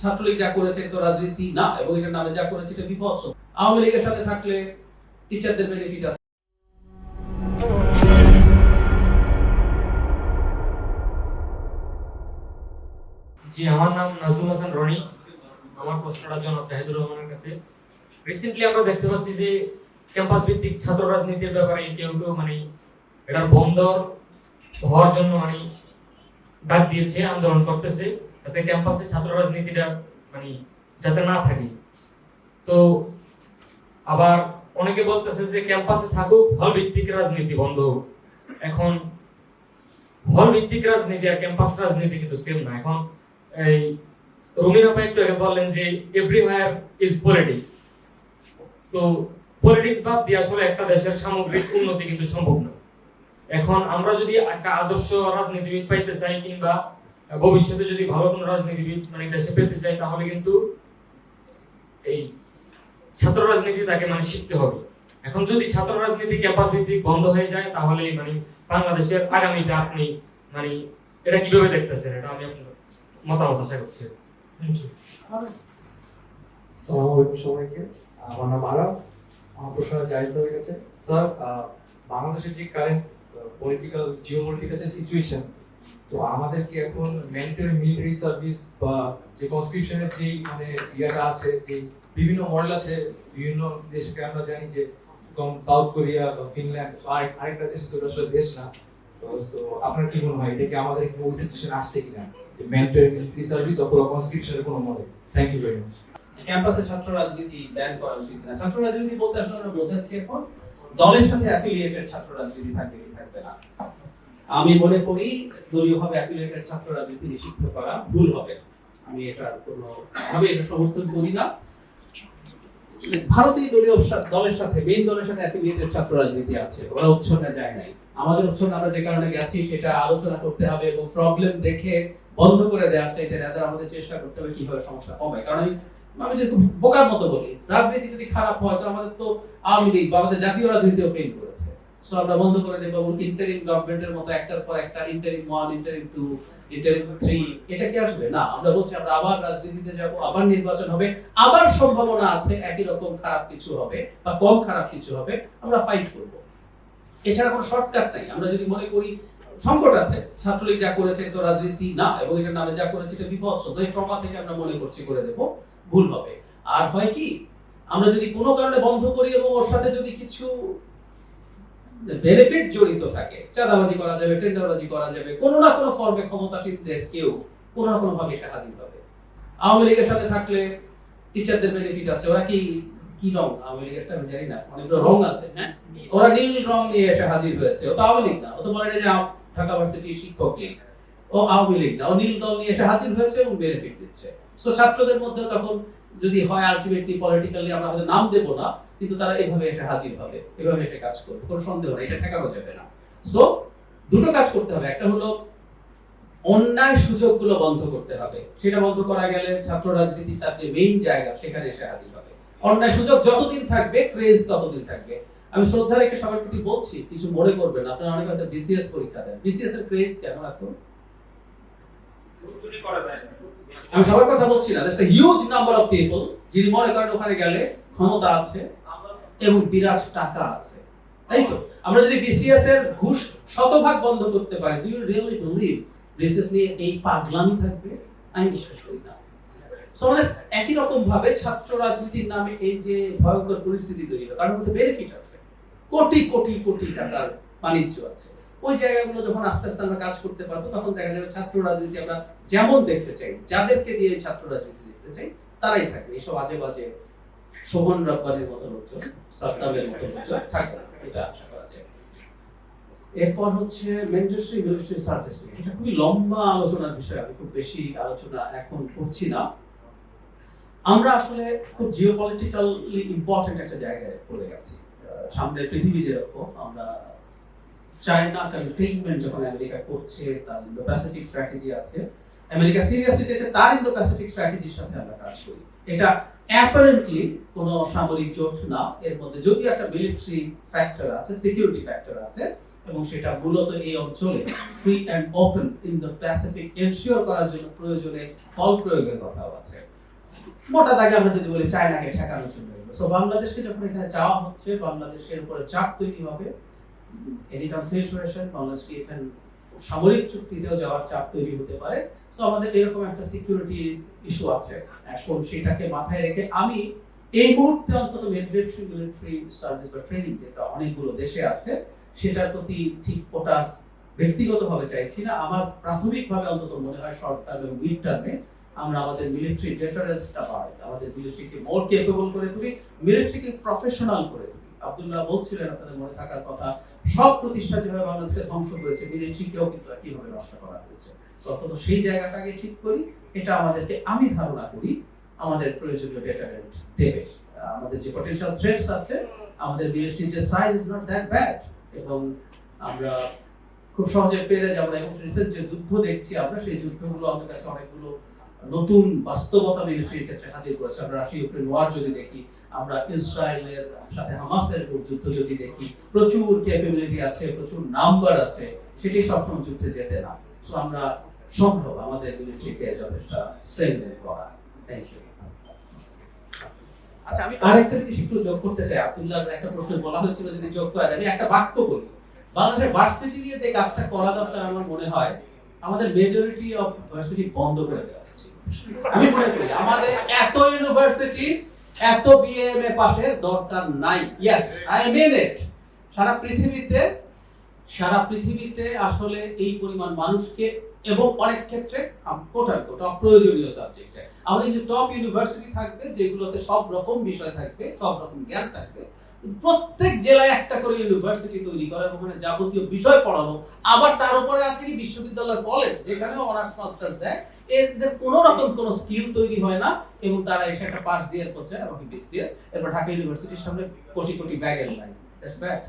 ছাত্রলীগ যা করেছে তো রাজনীতি না, এবং এটার নামে যা করেছে এটা বিভৎস। আওয়ামী লীগের সাথে থাকলে টিচারদের বেনিফিট আছে। জি, আমার নাম নাজমুল হাসান রনি। আমার প্রশ্নটা জনাব জাহিদুর রহমানের কাছে। রিসেন্টলি আমরা দেখতে পাচ্ছি যে ক্যাম্পাস ভিত্তিক ছাত্র রাজনীতির ব্যাপারে কেউ কেউ মানে এটার বন্দর হওয়ার জন্য মানে ডাক দিয়েছে, আন্দোলন করতেছে। যাতে ক্যাম্পাসে ছাত্র রাজনীতিটা মানে যাতে না থাকে। তো আবার অনেকে বলতেছে যে ক্যাম্পাসে থাকুক হল ভিত্তিক রাজনীতি বন্ধ হোক। এখন হল ভিত্তিক রাজনীতি আর ক্যাম্পাস রাজনীতি কিন্তু সেম না। এখন এই রুমিন আপা একটু আগে বললেন যে এভরিওয়্যার ইজ পলিটিক্স তো পলিটিক্স বাদ দিয়ে আসলে একটা দেশের সামগ্রিক উন্নতি কিন্তু সম্ভব না। এখন আমরা যদি একটা আদর্শ রাজনীতিবিদ পাইতে চাই কিংবা ভবিষ্যতে যদি ভালো কোনো রাজনীতিবিদ মানে দেশে পেতে চাই তাহলে কিন্তু এই ছাত্র রাজনীতি তাকে মানে শিখতে হবে। এখন যদি ছাত্র রাজনীতি ক্যাম্পাস ভিত্তিক বন্ধ হয়ে যায় তাহলে মানে বাংলাদেশের আগামীটা আপনি মানে এটা কীভাবে দেখতেছেন? এটা আমি আপনার মতামত আশা করছি। সালাম আলাইকুম সবাইকে। আমার নাম আরাম আমার প্রশ্ন জাহিদ স্যারের কাছে। স্যার আহ, বাংলাদেশের যে কারেন্ট পলিটিক্যাল জিও পলিটিক্যাল যে সিচুয়েশন তো আমাদের কি এখন ম্যান্ডেটরি মিলিটারি সার্ভিস বা যে কনস্ক্রিপশনের যেই মানে ইয়েটা আছে যে বিভিন্ন মডেল আছে, বিভিন্ন দেশকে আমরা জানি যে সাউথ কোরিয়া বা ফিনল্যান্ড আরেক, আরেকটা দেশ আছে দেশ না। তো আপনার কি মনে হয়, এটা কি আমাদের ওই সিচুয়েশন আসছে কিনা? মিলিটারি সার্ভিস অথবা কনস্ক্রিপশনের কোনো model thank you very much ক্যাম্পাসে ছাত্র রাজনীতি ব্যান করা উচিত না ছাত্র রাজনীতি বলতে আসলে বোঝাচ্ছি এখন, দলের সাথে অ্যাফিলিয়েটেড ছাত্র রাজনীতি থাকবে থাকবে না? আমি মনে করি দলীয়ভাবে রাজনীতি নিষিদ্ধ করা ভুল হবে, আমি এটা কোনো ভাবে এটা সমর্থন করি না। ভারতীয় দলীয় দলের সাথে মেইন দলের সাথে অ্যাফিলিয়েটেড ছাত্র রাজনীতি আছে, ওরা যায় নাই। আমাদের উচ্ছন্ন আমরা যে কারণে গেছি, সেটা আলোচনা করতে হবে এবং প্রবলেম দেখে বন্ধ করে দেওয়ার চাইতে রাদার আমাদের চেষ্টা করতে হবে কীভাবে সমস্যা কমে কারণ আমি আমি যদি বোকার মতো বলি, রাজনীতি যদি খারাপ হয়, তো আমাদের তো আওয়ামী লীগ বা আমাদের জাতীয় রাজনীতিও ফেল করেছে। সো আমরা বন্ধ করে দেবো এবং ইন্টারিম গভর্নমেন্টের মতো একটার পর একটা interim one interim two interim three এটা কি আসবে? না, আমরা বলছি আমরা আবার রাজনীতিতে যাব, আবার নির্বাচন হবে, আবার সম্ভাবনা আছে, একই রকম খারাপ কিছু হবে বা কম খারাপ কিছু হবে, আমরা ফাইট করব। এছাড়া কোনো শর্টকাট নাই, আমরা যদি মনে করি সংকট আছে, ছাত্রলীগ যা করেছে তো রাজনীতি না, এবং এটার নামে যা করেছে এটা বিভৎস তো এই ট্রমা থেকে আমরা মনে করছি, করে দেব, ভুল হবে। আর হয় কি, আমরা যদি কোনো কারণে বন্ধ করি এবং ওর সাথে যদি কিছু বেনিফিট জড়িত থাকে। চাঁদাবাজি করা যাবে, টেন্ডারবাজি করা যাবে, কোনো না কোনো ফর্মে ক্ষমতাসীনদের কেউ কোনো না কোনো ভাবে হাজির হবে। আওয়ামী লীগের সাথে থাকলে টিচারদের বেনিফিট আছে। ওরা কি কি রং? আওয়ামী লীগের আমি জানি না, অনেকগুলো রং আছে হ্যাঁ? ওরা নীল রং নিয়ে এসে হাজির হয়েছে। ও তো আওয়ামী লীগ না, ও তো বলে যে ঢাকা ভার্সিটির শিক্ষক লীগ। ও আওয়ামী লীগ না, ও নীল দল নিয়ে এসে হাজির হয়েছে এবং বেনিফিট দিচ্ছে। সো ছাত্রদের মধ্যে তখন যদি হয় আলটিমেটলি পলিটিক্যালি আমরা হয়তো নাম দেব না, কিন্তু তারা এভাবে এসে হাজির হবে, এভাবে এসে কাজ করবে, কোনো সন্দেহ নেই, এটা ঠেকানো যাবে না। সো দুটো কাজ করতে হবে, একটা হলো অন্যায় সুযোগগুলো বন্ধ করতে হবে। সেটা বন্ধ করা গেলে ছাত্র রাজনীতি তার যে মেইন জায়গা, সেখানে এসে হাজির হবে। অন্যায় সুযোগ যতদিন থাকবে ক্রেজ ততদিন থাকবে। আমি শ্রদ্ধা রেখে সবার প্রতি বলছি, কিছু মনে করবেন। আপনারা অনেক হয়তো বিসিএস পরীক্ষা দেন। বিসিএস এর ক্রেজ কেন এত? আমি সবার কথা বলছি না। That's huge number of people যিনি মনে করেন ওখানে গেলে ক্ষমতা আছে এবং বিরাট টাকা আছে। তাই তো? আমরা যদি বিসিএস এর ঘুষ শতভাগ বন্ধ করতে পারি do you really believe BCS নিয়ে এই পাগলামি থাকবে? আমি বিশ্বাস করি না। আমাদের একই রকম ভাবে ছাত্র রাজনীতির নামে এই যে ভয়ঙ্কর পরিস্থিতি তৈরি হয় কারণ মধ্যে বেনিফিট আছে। কোটি কোটি কোটি টাকার বাণিজ্য আছে। ওই জায়গাগুলো যখন আস্তে আস্তে আমরা কাজ করতে পারব তখন দেখা যাবে ছাত্র রাজনীতি আমরা যেমন দেখতে চাই যাদেরকে দিয়ে ছাত্র রাজনীতি দেখতে চাই তারাই থাকবে। এইসব আজে বাজে শোভন রব্বানির মতো লোকজন সাদ্দামের মতো লোকজন থাকবে এটা এরপর হচ্ছে মিলিটারি সার্ভিস এটা খুবই লম্বা আলোচনার বিষয় আমি খুব বেশি আলোচনা এখন করছি না। আমরা আসলে খুব জিওপলিটিক্যালি ইম্পর্টেন্ট একটা জায়গায় পড়ে গেছি। আহ, সামনের পৃথিবী যেরকম আমরা চায়না কন্টেইনমেন্ট যখন আমেরিকা করছে, তার ইন্দো প্যাসিফিক স্ট্র্যাটেজি আছে। আমেরিকা সিরিয়াসলি চেয়েছে তার ইন্দো প্যাসিফিক স্ট্র্যাটেজির সাথে আমরা কাজ করি। এটা অ্যাপারেন্টলি কোনো সামরিক জোট না, এর মধ্যে যদি একটা মিলিটারি ফ্যাক্টর আছে সিকিউরিটি ফ্যাক্টর আছে, এবং সেটা মূলত এই অঞ্চলে free and open in the Pacific ensure করার জন্য প্রয়োজনে বল প্রয়োগের কথাও আছে। মোটা দাগে আমরা যদি বলি চায়নাকে ঠেকানোর জন্য। সো বাংলাদেশকে যখন এখানে চাওয়া হচ্ছে, বাংলাদেশের উপরে চাপ তৈরি হবে এনি কনসিডারেশন বাংলাদেশকে এখানে সামরিক চুক্তিতেও যাওয়ার চাপ তৈরি হতে পারে। সো আমাদের এরকম একটা সিকিউরিটি ইস্যু আছে। এখন সেটাকে মাথায় রেখে আমি এই মুহূর্তে অন্তত মিলিটারি মিলিটারি সার্ভিস বা ট্রেনিং যেটা অনেকগুলো দেশে আছে, সেটার প্রতি ঠিক ওটা ব্যক্তিগতভাবে চাইছি না। আমার প্রাথমিকভাবে অন্তত মনে হয় শর্ট টার্ম এবং মিড টার্মে আমরা আমাদের মিলিটারি ডেটারেন্সটা বাড়াই। আমাদের মিলিটারিকে মোর কেপেবল করে তুলি মিলিটারিকে প্রফেশনাল করে তুলি। আব্দুল্লাহ বলছিলেন আপনাদের মনে থাকার কথা, সব প্রতিষ্ঠান যেভাবে বাংলাদেশকে ধ্বংস করেছে মিলিটারিকেও কিন্তু একইভাবে নষ্ট করা হয়েছে? অন্তত সেই জায়গাটাকে ঠিক করি, এটা আমাদেরকে, আমি ধারণা করি, আমাদের প্রয়োজনীয় ডেটারেন্ট দেবে। আমাদের যে পটেনশিয়াল থ্রেটস আছে, আমাদের মিলিটারির যে size is not that bad এবং আমরা খুব সহজে পেরে যাব এবং রিসেন্ট যে যুদ্ধ দেখছি আমরা, সেই যুদ্ধগুলো আমাদের কাছে অনেকগুলো নতুন বাস্তবতা মিলিটারির ক্ষেত্রে হাজির করেছে। আমরা রাশিয়া ইউক্রেন ওয়ার যদি দেখি আমরা ইসরায়েলের সাথে হামাসের যুদ্ধ যদি দেখি, প্রচুর ক্যাপাবিলিটি আছে, প্রচুর নাম্বার আছে, সেটি সবসময় যুদ্ধে যেতে না। তো আমরা সম্ভব আমাদের মিলিটারিকে যথেষ্ট স্ট্রেংথেন করা। থ্যাংক ইউ আচ্ছা আমি আরেকটা জিনিস একটু যোগ করতে চাই। আব্দুল্লাহর একটা প্রশ্ন বলা হয়েছিল যদি যোগ করা যায়। আমি একটা বাক্য বলি। বাংলাদেশের ভার্সিটি নিয়ে যে কাজটা করা দরকার আমার মনে হয়, আমাদের মেজরিটি অফ ভার্সিটি বন্ধ করে দেওয়া উচিত। আমি মনে করি আমাদের এত ইউনিভার্সিটি এত বিএমএ পাশের দরকার নাই। ইয়েস আই মিন ইট সারা পৃথিবীতে সারা পৃথিবীতে আসলে এই পরিমাণ মানুষকে এবং অনেক ক্ষেত্রে কোটাল কোট অপ্রয়োজনীয় সাবজেক্টে আমাদের কিছু টপ ইউনিভার্সিটি থাকবে, যেগুলোতে সব রকম বিষয় থাকবে, সব রকম জ্ঞান থাকবে, প্রত্যেক জেলায় একটা করে ইউনিভার্সিটি তৈরি করা এবং ওখানে যাবতীয় বিষয় পড়ানো। আবার তার উপরে আছে কি বিশ্ববিদ্যালয় কলেজ যেখানে অনার্স মাস্টার্স দেয়। এদের কোনো রকম কোনো স্কিল তৈরি হয় না এবং তারা এসে একটা পাস দিয়ে করছে আমাকে বিসিএস এরপর ঢাকা ইউনিভার্সিটির সামনে কোটি কোটি ব্যাগের লাইন দ্যাটস ব্যাড